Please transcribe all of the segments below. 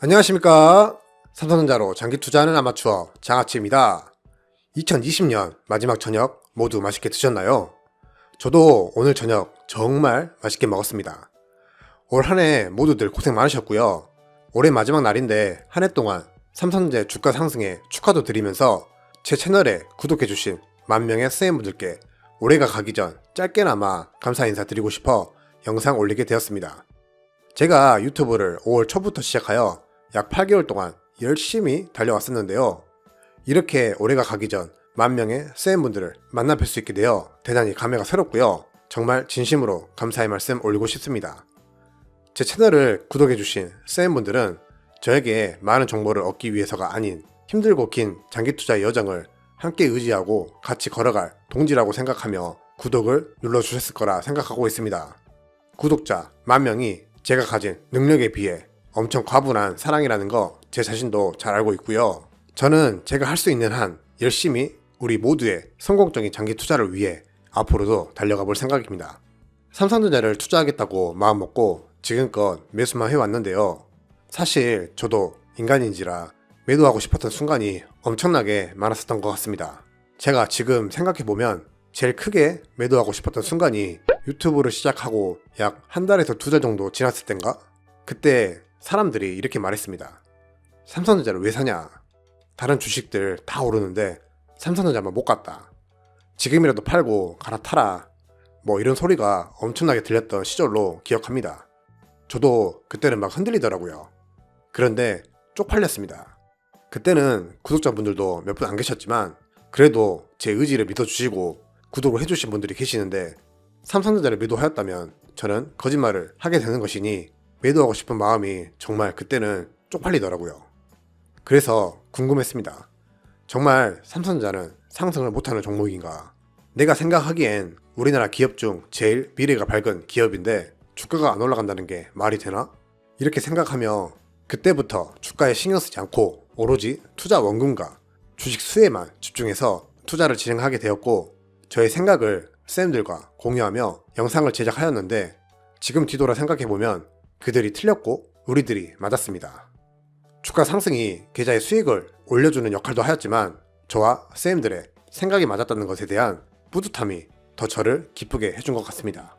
안녕하십니까. 삼성전자로 장기 투자하는 아마추어 장아치입니다. 2020년 마지막 저녁 모두 맛있게 드셨나요? 저도 오늘 저녁 정말 맛있게 먹었습니다. 올 한 해 모두들 고생 많으셨고요. 올해 마지막 날인데 한 해 동안 삼성전자 주가 상승에 축하도 드리면서 제 채널에 구독해주신 만 명의 스님분들께 올해가 가기 전 짧게나마 감사 인사 드리고 싶어 영상 올리게 되었습니다. 제가 유튜브를 5월 초부터 시작하여 약 8개월 동안 열심히 달려왔었는데요. 이렇게 올해가 가기 전 만 명의 쌤분들을 만나 뵐 수 있게 되어 대단히 감회가 새롭고요. 정말 진심으로 감사의 말씀 올리고 싶습니다. 제 채널을 구독해주신 쌤분들은 저에게 많은 정보를 얻기 위해서가 아닌 힘들고 긴 장기 투자의 여정을 함께 의지하고 같이 걸어갈 동지라고 생각하며 구독을 눌러주셨을 거라 생각하고 있습니다. 구독자 만 명이 제가 가진 능력에 비해 엄청 과분한 사랑이라는 거 제 자신도 잘 알고 있고요. 저는 제가 할 수 있는 한 열심히 우리 모두의 성공적인 장기 투자를 위해 앞으로도 달려가 볼 생각입니다. 삼성전자를 투자하겠다고 마음먹고 지금껏 매수만 해왔는데요. 사실 저도 인간인지라 매도하고 싶었던 순간이 엄청나게 많았었던 것 같습니다. 제가 지금 생각해보면 제일 크게 매도하고 싶었던 순간이 유튜브를 시작하고 약 한 달에서 두 달 정도 지났을 땐가? 그때 사람들이 이렇게 말했습니다. 삼성전자를 왜 사냐? 다른 주식들 다 오르는데 삼성전자만 못 갔다. 지금이라도 팔고 갈아타라. 뭐 이런 소리가 엄청나게 들렸던 시절로 기억합니다. 저도 그때는 막 흔들리더라고요. 그런데 쪽팔렸습니다. 그때는 구독자분들도 몇 분 안 계셨지만 그래도 제 의지를 믿어주시고 구독을 해주신 분들이 계시는데 삼성전자를 매도하였다면 저는 거짓말을 하게 되는 것이니 매도하고 싶은 마음이 정말 그때는 쪽팔리더라고요. 그래서 궁금했습니다. 정말 삼성전자는 상승을 못하는 종목인가? 내가 생각하기엔 우리나라 기업 중 제일 미래가 밝은 기업인데 주가가 안 올라간다는 게 말이 되나? 이렇게 생각하며 그때부터 주가에 신경 쓰지 않고 오로지 투자 원금과 주식 수에만 집중해서 투자를 진행하게 되었고 저의 생각을 쌤들과 공유하며 영상을 제작하였는데 지금 뒤돌아 생각해보면 그들이 틀렸고 우리들이 맞았습니다. 주가 상승이 계좌의 수익을 올려주는 역할도 하였지만 저와 쌤들의 생각이 맞았다는 것에 대한 뿌듯함이 더 저를 기쁘게 해준 것 같습니다.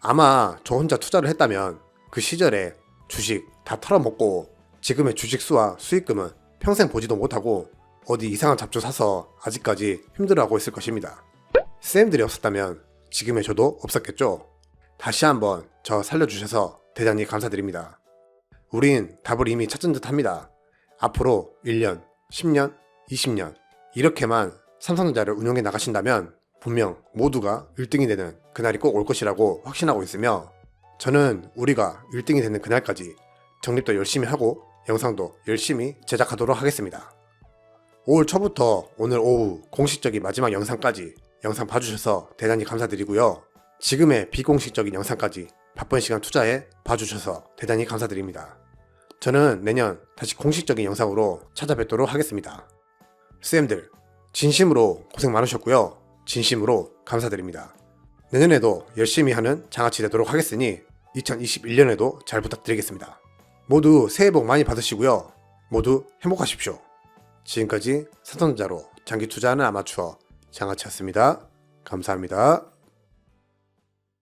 아마 저 혼자 투자를 했다면 그 시절에 주식 다 털어먹고 지금의 주식 수와 수익금은 평생 보지도 못하고 어디 이상한 잡초 사서 아직까지 힘들어하고 있을 것입니다. 쌤들이 없었다면 지금의 저도 없었겠죠? 다시 한번 저 살려주셔서 대단히 감사드립니다. 우린 답을 이미 찾은 듯 합니다. 앞으로 1년, 10년, 20년 이렇게만 삼성전자를 운영해 나가신다면 분명 모두가 1등이 되는 그날이 꼭 올 것이라고 확신하고 있으며 저는 우리가 1등이 되는 그날까지 정립도 열심히 하고 영상도 열심히 제작하도록 하겠습니다. 5월 초부터 오늘 오후 공식적인 마지막 영상까지 영상 봐주셔서 대단히 감사드리고요. 지금의 비공식적인 영상까지 바쁜 시간 투자해 봐주셔서 대단히 감사드립니다. 저는 내년 다시 공식적인 영상으로 찾아뵙도록 하겠습니다. 쌤들, 진심으로 고생 많으셨고요. 진심으로 감사드립니다. 내년에도 열심히 하는 장아찌 되도록 하겠으니 2021년에도 잘 부탁드리겠습니다. 모두 새해 복 많이 받으시고요. 모두 행복하십시오. 지금까지 삼성전자로 장기 투자하는 아마추어 장아찌였습니다. 감사합니다.